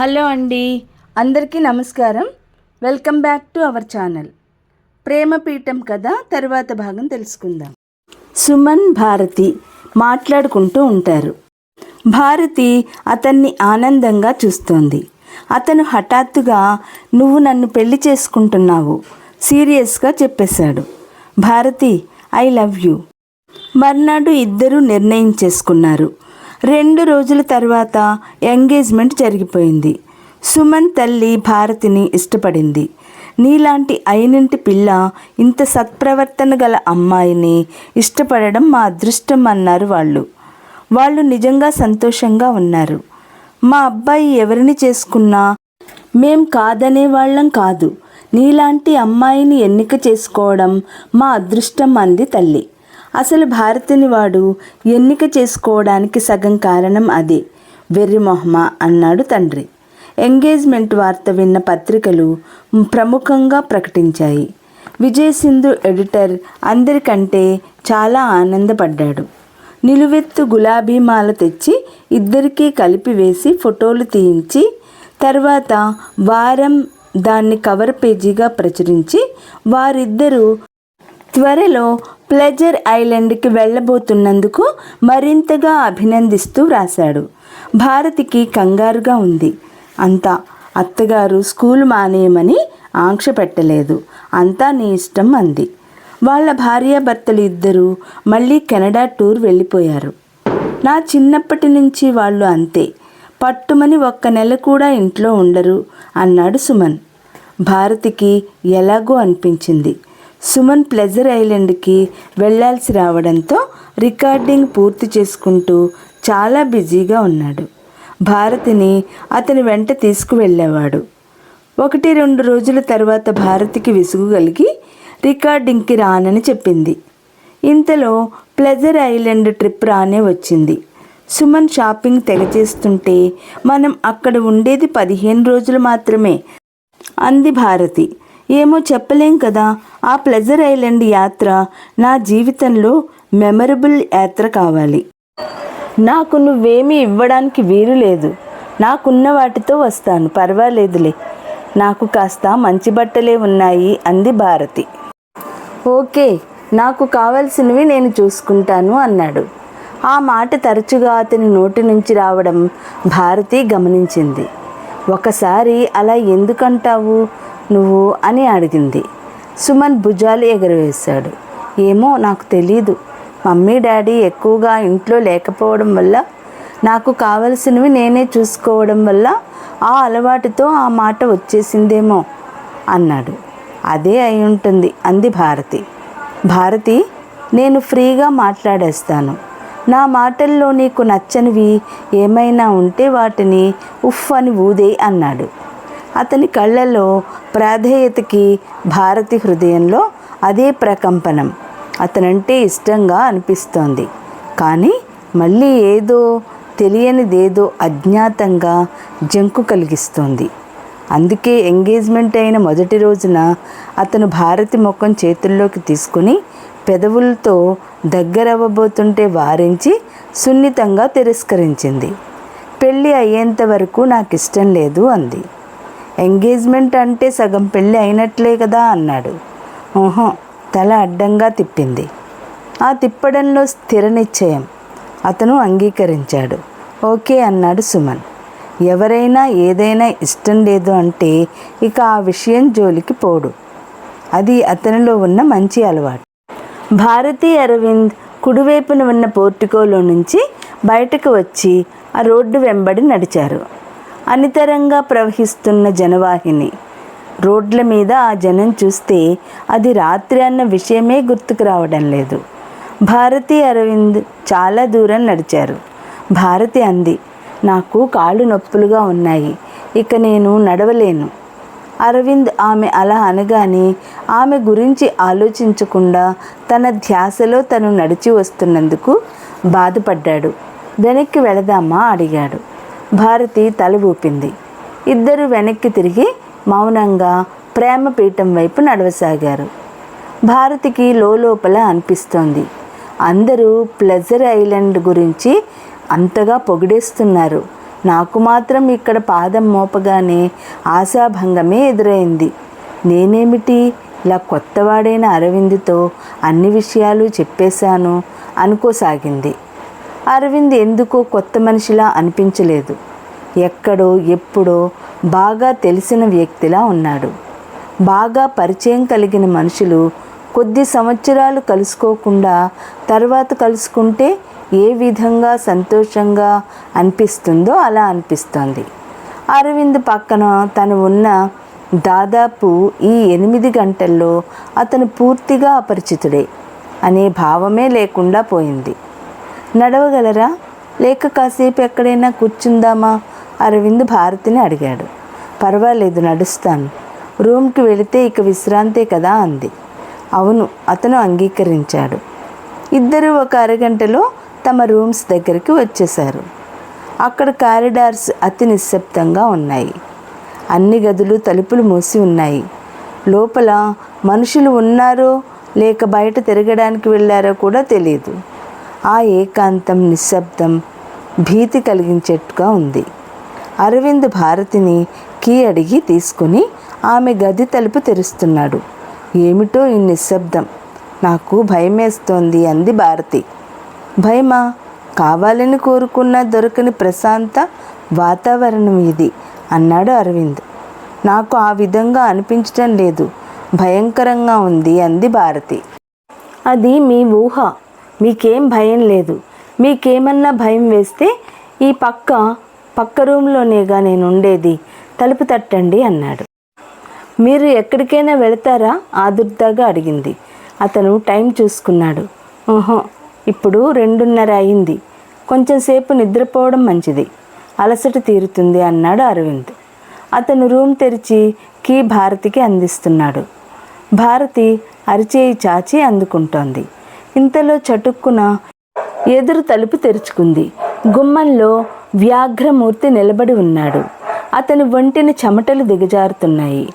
Hello అండి. అందరికీ నమస్కారం. Welcome back to our channel. Premapeetham కథ తర్వాత భాగం తెలుసుకుందాం. సుమన్ భారతి మాట్లాడుకుంటూ ఉంటారు. భారతి అతన్ని ఆనందంగా చూస్తోంది. అతను హఠాత్తుగా నువ్వు నన్ను పెళ్ళి చేసుకుంటున్నావు సీరియస్గా చెప్పేశాడు. Bharati I love you. మర్నాడు ఇద్దరూ నిర్ణయం చేసుకున్నారు. రెండు రోజుల తర్వాత ఎంగేజ్మెంట్ జరిగిపోయింది. సుమన్ తల్లి భారతిని ఇష్టపడింది. నీలాంటి అయినింటి పిల్ల ఇంత సత్ప్రవర్తన గల అమ్మాయిని ఇష్టపడడం మా అదృష్టం అన్నారు వాళ్ళు. వాళ్ళు నిజంగా సంతోషంగా ఉన్నారు. మా అబ్బాయి ఎవరిని చేసుకున్నా మేం కాదనే వాళ్ళం కాదు. నీలాంటి అమ్మాయిని ఎన్నిక చేసుకోవడం మా అదృష్టం అంది తల్లి. అసలు భారతిని వాడు ఎన్నిక చేసుకోవడానికి సగం కారణం అదే. వెర్రి మొహమ అన్నాడు తండ్రి. ఎంగేజ్మెంట్ వార్త విన్న పత్రికలు ప్రముఖంగా ప్రకటించాయి. విజయసింధు ఎడిటర్ అందరికంటే చాలా ఆనందపడ్డాడు. నిలువెత్తు గులాబీ మాల తెచ్చి ఇద్దరికీ కలిపి వేసి ఫోటోలు తీయించి తర్వాత వారం దాన్ని కవర్ పేజీగా ప్రచురించి వారిద్దరూ త్వరలో ప్లెజర్ ఐలాండ్కి వెళ్ళబోతున్నందుకు మరింతగా అభినందిస్తూ వ్రాశాడు భారతికి కంగారుగా ఉంది. అంతా అత్తగారు స్కూల్ మానేయమని ఆంక్ష పెట్టలేదు. అంతా నీ ఇష్టం అంది. వాళ్ళ భార్యాభర్తలు ఇద్దరూ మళ్ళీ కెనడా టూర్ వెళ్ళిపోయారు. నా చిన్నప్పటి నుంచి వాళ్ళు అంతే. పట్టుమని ఒక్క నెల కూడా ఇంట్లో ఉండరు అన్నాడు సుమన్. భారతికి ఎలాగో అనిపించింది. సుమన్ ప్లెజర్ ఐలాండ్కి వెళ్ళాల్సి రావడంతో రికార్డింగ్ పూర్తి చేసుకుంటూ చాలా బిజీగా ఉన్నాడు. భారతిని అతని వెంట తీసుకువెళ్ళేవాడు. ఒకటి రెండు రోజుల తర్వాత భారతికి విసుగు కలిగి రికార్డింగ్కి రానని చెప్పింది. ఇంతలో ప్లెజర్ ఐలాండ్ ట్రిప్ రానే వచ్చింది. సుమన్ షాపింగ్ తెగ చేస్తుంటే మనం అక్కడ ఉండేది పదిహేను రోజులు మాత్రమే. అంది భారతి. ఏమో చెప్పలేం కదా. ఆ ప్లెజర్ ఐలాండ్ యాత్ర నా జీవితంలో మెమరబుల్ యాత్ర కావాలి. నాకు నువ్వేమీ ఇవ్వడానికి వీలు లేదు. నాకున్న వాటితో వస్తాను. పర్వాలేదులే. నాకు కాస్త మంచి బట్టలే ఉన్నాయి అంది భారతి. ఓకే నాకు కావలసినవి నేను చూసుకుంటాను అన్నాడు. ఆ మాట తరచుగా అతని నోటి నుంచి రావడం భారతి గమనించింది. ఒకసారి అలా ఎందుకంటావు? నువ్వు అని అడిగింది. సుమన్ భుజాలు ఎగరవేశాడు. ఏమో నాకు తెలీదు. మమ్మీ డాడీ ఎక్కువగా ఇంట్లో లేకపోవడం వల్ల నాకు కావలసినవి నేనే చూసుకోవడం వల్ల ఆ అలవాటుతో ఆ మాట వచ్చేసిందేమో అన్నాడు. అదే అయి ఉంటుంది అంది భారతి. భారతి నేను ఫ్రీగా మాట్లాడేస్తాను. నా మాటల్లో నీకు నచ్చనివి ఏమైనా ఉంటే వాటిని ఉఫ్ అని ఊదే అన్నాడు. అతని కళ్ళల్లో ప్రాధేయతకి భారతి హృదయంలో అదే ప్రకంపనం. అతనంటే ఇష్టంగా అనిపిస్తోంది. కానీ మళ్ళీ ఏదో తెలియనిదేదో అజ్ఞాతంగా జంకు కలిగిస్తోంది. అందుకే ఎంగేజ్మెంట్ అయిన మొదటి రోజున అతను భారతి ముఖం చేతుల్లోకి తీసుకుని పెదవులతో దగ్గరవ్వబోతుంటే వారించి సున్నితంగా తిరస్కరించింది. పెళ్ళి అయ్యేంత వరకు నాకు ఇష్టం లేదు అంది. ఎంగేజ్మెంట్ అంటే సగం పెళ్ళి అయినట్లే కదా అన్నాడు. ఓహో తల అడ్డంగా తిప్పింది. ఆ తిప్పడంలో స్థిర నిశ్చయం. అతను అంగీకరించాడు. ఓకే అన్నాడు సుమన్. ఎవరైనా ఏదైనా ఇష్టం లేదు అంటే ఇక ఆ విషయం జోలికి పోడు. అది అతనిలో ఉన్న మంచి అలవాటు. భారతీ అరవింద్ కుడివైపున ఉన్న పోర్టికోలో నుంచి బయటకు వచ్చి ఆ రోడ్డు వెంబడి నడిచారు. అనితరంగా ప్రవహిస్తున్న జనవాహిని. రోడ్ల మీద ఆ జనం చూస్తే అది రాత్రి అన్న విషయమే గుర్తుకు రావడం లేదు. భారతి అరవింద్ చాలా దూరం నడిచారు. భారతి అంది నాకు కాళ్ళు నొప్పులుగా ఉన్నాయి ఇక నేను నడవలేను. అరవింద్ ఆమె అలా అనగానే ఆమె గురించి ఆలోచించకుండా తన ధ్యాసలో తను నడిచి వస్తున్నందుకు బాధపడ్డాడు. వెనక్కి వెళదామా? అడిగాడు. భారతి తల ఊపింది ఇద్దరు వెనక్కి తిరిగి మౌనంగా ప్రేమ పీఠం వైపు నడవసాగారు. భారతికి లోపల అనిపిస్తోంది. అందరూ ప్లెజర్ ఐలాండ్ గురించి అంతగా పొగిడేస్తున్నారు. నాకు మాత్రం ఇక్కడ పాదం మోపగానే ఆశాభంగమే ఎదురైంది. నేనేమిటి? ఇలా కొత్తవాడైన అరవింద్తో అన్ని విషయాలు చెప్పేశాను అనుకోసాగింది. అరవింద్ ఎందుకో కొత్త మనిషిలా అనిపించలేదు. ఎక్కడో ఎప్పుడో బాగా తెలిసిన వ్యక్తిలా ఉన్నాడు. బాగా పరిచయం కలిగిన మనుషులు కొద్ది సంవత్సరాలు కలుసుకోకుండా తర్వాత కలుసుకుంటే ఏ విధంగా సంతోషంగా అనిపిస్తుందో అలా అనిపిస్తోంది. అరవింద్ పక్కన తను ఉన్న దాదాపు ఈ ఎనిమిది గంటల్లో అతను పూర్తిగా అపరిచితుడే అనే భావమే లేకుండా పోయింది. నడవగలరా? లేక కాసేపు ఎక్కడైనా కూర్చుందామా? అరవింద్ భారతిని అడిగాడు. పర్వాలేదు నడుస్తాను. రూమ్కి వెళితే ఇక విశ్రాంతే కదా అంది. అవును అతను అంగీకరించాడు. ఇద్దరు ఒక అరగంటలో తమ రూమ్స్ దగ్గరికి వచ్చేశారు. అక్కడ కారిడార్స్ అతి నిశ్శబ్దంగా ఉన్నాయి. అన్ని గదులు తలుపులు మూసి ఉన్నాయి. లోపల మనుషులు ఉన్నారో లేక బయట తిరగడానికి వెళ్ళారో కూడా తెలియదు ఆ ఏకాంతం నిశ్శబ్దం భీతి కలిగించేట్టుగా ఉంది. అరవింద్ భారతిని కీ అడిగి తీసుకుని ఆమె గది తలుపు తెరుస్తున్నాడు. ఏమిటో ఈ నిశ్శబ్దం? నాకు భయమేస్తోంది అంది భారతి. భయమా? కావాలని కోరుకున్న దొరకని ప్రశాంత వాతావరణం ఇది అన్నాడు అరవింద్. నాకు ఆ విధంగా అనిపించటం లేదు. భయంకరంగా ఉంది అంది భారతి. అది మీ ఊహ. మీకేం భయం లేదు. మీకేమన్నా భయం వేస్తే ఈ పక్క పక్క రూమ్లోనేగా నేను ఉండేది తలుపు తట్టండి అన్నాడు. మీరు ఎక్కడికైనా వెళతారా? ఆదుర్దాగా అడిగింది. అతను టైం చూసుకున్నాడు. ఓహో ఇప్పుడు రెండున్నర అయింది. కొంచెం సేపు నిద్రపోవడం మంచిది. అలసట తీరుతుంది అన్నాడు అరవింద్. అతను రూమ్ తెరిచి కీ భారతికి అందిస్తున్నాడు. భారతి అరిచేయి చాచి అందుకుంటోంది. ఇంతలో చటుక్కున ఎదురు తలుపు తెరుచుకుంది. గుమ్మంలో వ్యాఘ్రమూర్తి నిలబడి ఉన్నాడు. అతని ఒంటిని చెమటలు దిగజారుతున్నాయి.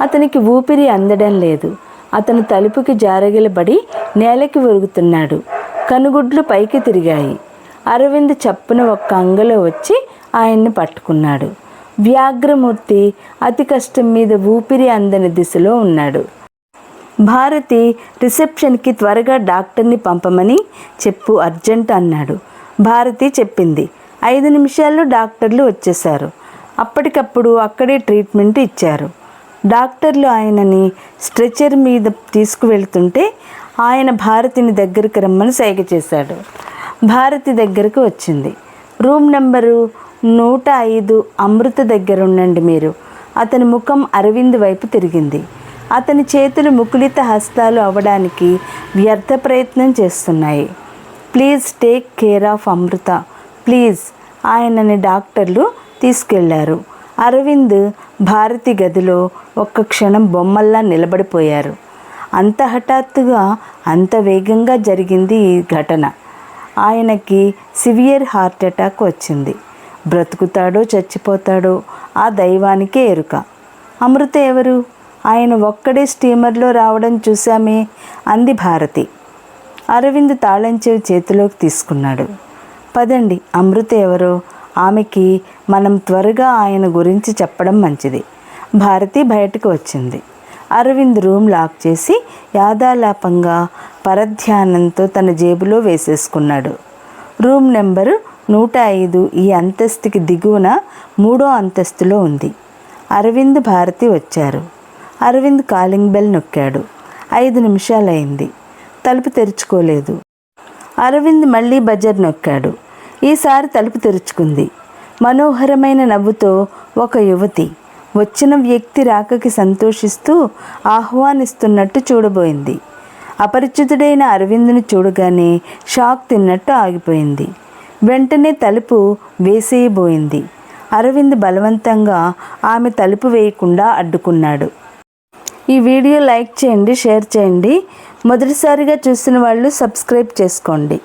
అతనికి ఊపిరి అందడం లేదు. అతను తలుపుకి జారగిలబడి నేలకి ఒరుగుతున్నాడు. కనుగుడ్లు పైకి తిరిగాయి. అరవింద్ చప్పున ఒక్క అంగలో వచ్చి ఆయన్ని పట్టుకున్నాడు. వ్యాఘ్రమూర్తి అతి కష్టం మీద ఊపిరి అందని దిశలో ఉన్నాడు. భారతి రిసెప్షన్కి త్వరగా డాక్టర్ని పంపమని చెప్పు అర్జెంట్ అన్నాడు. భారతి చెప్పింది. ఐదు నిమిషాల్లో డాక్టర్లు వచ్చేశారు. అప్పటికప్పుడు అక్కడే ట్రీట్మెంట్ ఇచ్చారు. డాక్టర్లు ఆయనని స్ట్రెచర్ మీద తీసుకువెళ్తుంటే ఆయన భారతిని దగ్గరికి రమ్మని సైగ చేశాడు. భారతి దగ్గరకు వచ్చింది. రూమ్ నెంబరు నూట ఐదు అమృత దగ్గర ఉండండి మీరు. అతని ముఖం అరవింద్ వైపు తిరిగింది. అతని చేతులు ముకులిత హస్తాలు అవ్వడానికి వ్యర్థ ప్రయత్నం చేస్తున్నాయి. Please take care of Amrita. Please ఆయనని డాక్టర్లు తీసుకెళ్ళారు. అరవింద్ భారతి గదిలో ఒక్క క్షణం బొమ్మల్లా నిలబడిపోయారు. అంత హఠాత్తుగా అంత వేగంగా జరిగింది ఈ ఘటన. ఆయనకి సివియర్ హార్ట్ అటాక్ వచ్చింది. బ్రతుకుతాడో చచ్చిపోతాడో ఆ దైవానికే ఎరుక. అమృత ఎవరు? ఆయన ఒక్కడే స్టీమర్లో రావడం చూశామే అంది భారతి. అరవింద్ తాళం చెవి చేతిలోకి తీసుకున్నాడు. పదండి అమృత ఎవరో? ఆమెకి మనం త్వరగా ఆయన గురించి చెప్పడం మంచిది. భారతి బయటకు వచ్చింది. అరవింద్ రూమ్ లాక్ చేసి యాదాలాపంగా పరధ్యానంతో తన జేబులో వేసేసుకున్నాడు. రూమ్ నెంబరు నూట ఐదు ఈ అంతస్తుకి దిగువన మూడో అంతస్తులో ఉంది. అరవింద్ భారతి వచ్చారు. అరవింద్ కాలింగ్ బెల్ నొక్కాడు. ఐదు నిమిషాలైంది. తలుపు తెరుచుకోలేదు. అరవింద్ మళ్ళీ బజర్ నొక్కాడు. ఈసారి తలుపు తెరుచుకుంది. మనోహరమైన నవ్వుతో ఒక యువతి వచ్చిన వ్యక్తి రాకకి సంతోషిస్తూ ఆహ్వానిస్తున్నట్టు చూడబోయింది. అపరిచితుడైన అరవింద్ను చూడగానే షాక్ తిన్నట్టు ఆగిపోయింది. వెంటనే తలుపు వేసేయబోయింది. అరవింద్ బలవంతంగా ఆమె తలుపు వేయకుండా అడ్డుకున్నాడు. ఈ వీడియో లైక్ చేయండి షేర్ చేయండి. మొదటిసారిగా చూసిన వాళ్ళు సబ్స్క్రైబ్ చేసుకోండి.